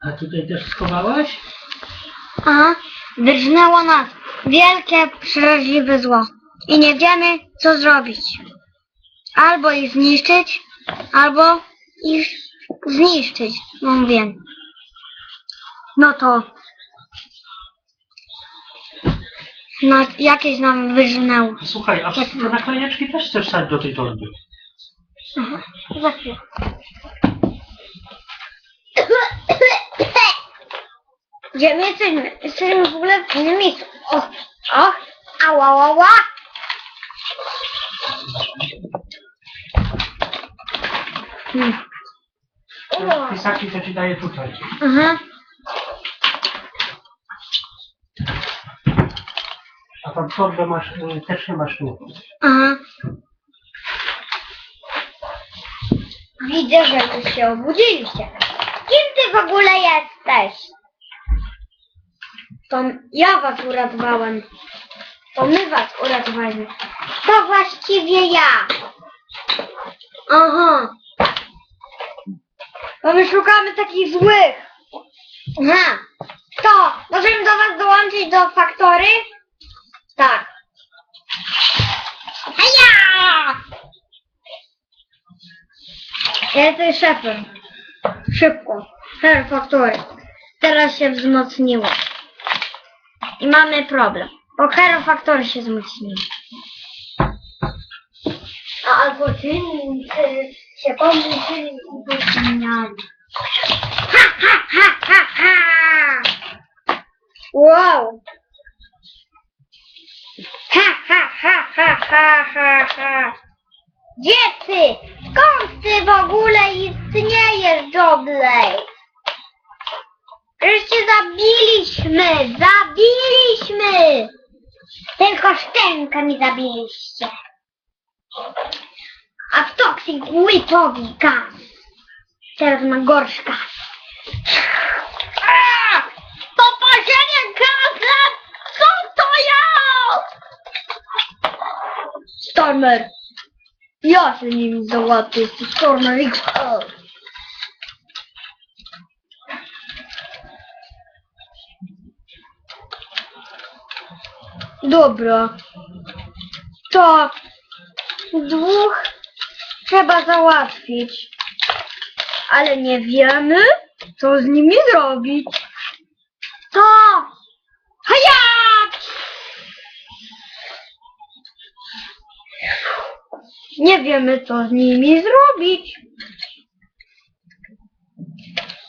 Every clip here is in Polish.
A tutaj też schowałaś? Aha, wyrżnęło nas wielkie, przeraźliwe zło. I nie wiemy, co zrobić. Albo ich zniszczyć, albo ich zniszczyć. No mówię. No to... No, jakieś nam wyrżnęło. Słuchaj, a te naklejeczki też chcesz stać do tej torby. Aha, za chwilę. Gdzie my jesteśmy? Jesteśmy w ogóle w innym miejscu. O, o, ała, ała, ała. Hmm. Pisaki to ci daję tutaj. Aha, A tam torbę masz, y, też nie masz tu. aha. Widzę, że tu się obudziliście. Kim ty w ogóle jesteś? To ja was uratowałem. To my was uratowaliśmy. To właściwie ja. Aha. To my szukamy takich złych. Aha. To, możemy do was dołączyć do faktory? Tak. Heja! Ja jestem szefem. Szybko. Her faktory. Teraz się wzmocniło. I mamy problem. Bo Hero Factory się wzmocniło. A albo czym y, się pomyśleli i pozmieniali. Ha, ha, ha, ha, ha! Wow! Ha, ha, ha, ha, ha, ha, ha! Gdzie ty? Skąd ty w ogóle istniejesz, Jobley? Żeście zabiliśmy! Zabiliśmy! Tylko szczęka mi zabiliście. A w Toxic łypowi gaz. Teraz ma gorszy gaz. A! To parzenie gazem! Co to jest? Stormer. Ja się nim załatwię, Stormer XL. Dobra. To dwóch trzeba załatwić. Ale nie wiemy, co z nimi zrobić. To... Haja! Nie wiemy, co z nimi zrobić.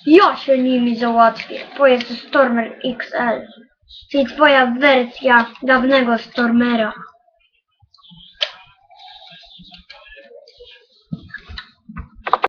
Ja się nimi załatwię, bo jest Stormer XL. Czyli twoja wersja dawnego Stormera.